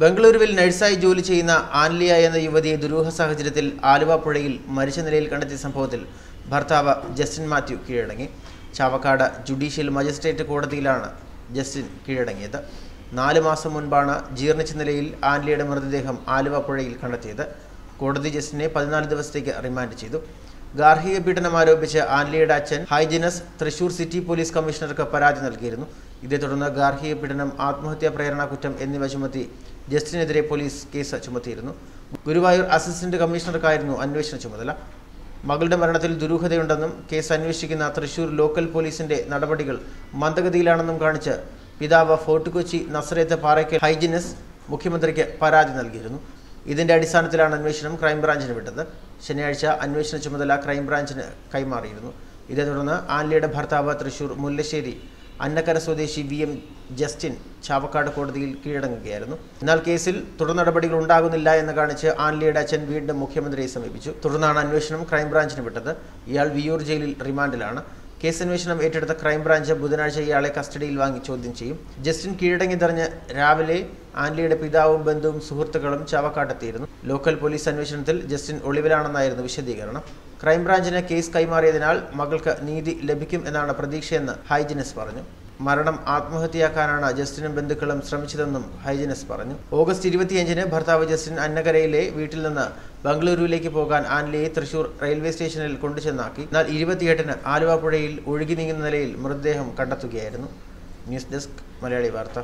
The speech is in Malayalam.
ബംഗളൂരുവിൽ നഴ്സായി ജോലി ചെയ്യുന്ന ആൻലിയ എന്ന യുവതിയെ ദുരൂഹ സാഹചര്യത്തിൽ ആലുവ പുഴയിൽ മരിച്ച നിലയിൽ കണ്ടെത്തിയ സംഭവത്തിൽ ഭർത്താവ് ജസ്റ്റിൻ മാത്യു കീഴടങ്ങി. ചാവക്കാട് ജുഡീഷ്യൽ മജിസ്ട്രേറ്റ് കോടതിയിലാണ് ജസ്റ്റിൻ കീഴടങ്ങിയത്. നാല് മാസം മുൻപാണ് ജീർണിച്ച നിലയിൽ ആൻലിയുടെ മൃതദേഹം ആലുവ പുഴയിൽ കണ്ടെത്തിയത്. കോടതി ജസ്റ്റിനെ പതിനാല് ദിവസത്തേക്ക് റിമാൻഡ് ചെയ്തു. ഗാർഹിക പീഡനം ആരോപിച്ച് ആൻലിയുടെ അച്ഛൻ ഹൈജിനസ് തൃശൂർ സിറ്റി പോലീസ് കമ്മീഷണർക്ക് പരാതി നൽകിയിരുന്നു. ഇതേ തുടർന്ന് ഗാർഹിക പീഡനം ആത്മഹത്യാ പ്രേരണ കുറ്റം എന്നിവ ചുമത്തി ജസ്റ്റിനെതിരെ പോലീസ് കേസ് ചുമത്തിയിരുന്നു. ഗുരുവായൂർ അസിസ്റ്റന്റ് കമ്മീഷണർക്കായിരുന്നു അന്വേഷണ ചുമതല. മകളുടെ മരണത്തിൽ ദുരൂഹതയുണ്ടെന്നും കേസ് അന്വേഷിക്കുന്ന തൃശൂർ ലോക്കൽ പോലീസിന്റെ നടപടികൾ മന്ദഗതിയിലാണെന്നും കാണിച്ച് പിതാവ് ഫോർട്ട് കൊച്ചി നസറേത്ത് പാറയ്ക്കൽ ഹൈജിനസ് മുഖ്യമന്ത്രിക്ക് പരാതി നൽകിയിരുന്നു. ഇതിന്റെ അടിസ്ഥാനത്തിലാണ് അന്വേഷണം ക്രൈംബ്രാഞ്ചിന് വിട്ടത്. ശനിയാഴ്ച അന്വേഷണ ചുമതല ക്രൈംബ്രാഞ്ചിന് കൈമാറിയിരുന്നു. ഇതേ തുടർന്ന് ആൻലിയുടെ ഭർത്താവ് തൃശൂർ മുല്ലശ്ശേരി അന്നക്കര സ്വദേശി വി എം ജസ്റ്റിൻ ചാവക്കാട് കോടതിയിൽ കീഴടങ്ങുകയായിരുന്നു. എന്നാൽ കേസിൽ തുടർ നടപടികൾ ഉണ്ടാകുന്നില്ല എന്ന് കാണിച്ച് ആൻലിയുടെ അച്ഛൻ വീണ്ടും മുഖ്യമന്ത്രിയെ സമീപിച്ചു. തുടർന്നാണ് അന്വേഷണം ക്രൈംബ്രാഞ്ചിന് വിട്ടത്. ഇയാൾ വിയൂർ ജയിലിൽ റിമാൻഡിലാണ്. കേസ് അന്വേഷണം ഏറ്റെടുത്ത ക്രൈംബ്രാഞ്ച് ബുധനാഴ്ച ഇയാളെ കസ്റ്റഡിയിൽ വാങ്ങി ചോദ്യം ചെയ്യും. ജസ്റ്റിൻ കീഴടങ്ങി തെറിഞ്ഞ് രാവിലെ ആൻലിയുടെ പിതാവും ബന്ധുവും സുഹൃത്തുക്കളും ചാവക്കാട്ടെത്തിയിരുന്നു. ലോക്കൽ പോലീസ് അന്വേഷണത്തിൽ ജസ്റ്റിൻ ഒളിവിലാണെന്നായിരുന്നു വിശദീകരണം. ക്രൈംബ്രാഞ്ചിന് കേസ് കൈമാറിയതിനാൽ മകൾക്ക് നീതി ലഭിക്കും എന്നാണ് പ്രതീക്ഷയെന്ന് ഹൈജിനസ് പറഞ്ഞു. മരണം ആത്മഹത്യയാക്കാനാണ് ജസ്റ്റിനും ബന്ധുക്കളും ശ്രമിച്ചതെന്നും ഹൈജിനസ് പറഞ്ഞു. ഓഗസ്റ്റ് ഇരുപത്തിയഞ്ചിന് ഭർത്താവ് ജസ്റ്റിൻ അന്നകരയിലെ വീട്ടിൽ നിന്ന് ബംഗളൂരുവിലേക്ക് പോകാൻ ആൻലിയെ തൃശൂർ റെയിൽവേ സ്റ്റേഷനിൽ കൊണ്ടുചെന്നാക്കി. എന്നാൽ ഇരുപത്തിയെട്ടിന് ആലുവ പുഴയിൽ ഒഴുകി നീങ്ങുന്ന നിലയിൽ മൃതദേഹം കണ്ടെത്തുകയായിരുന്നു. ന്യൂസ് ഡെസ്ക് മലയാളി വാർത്ത.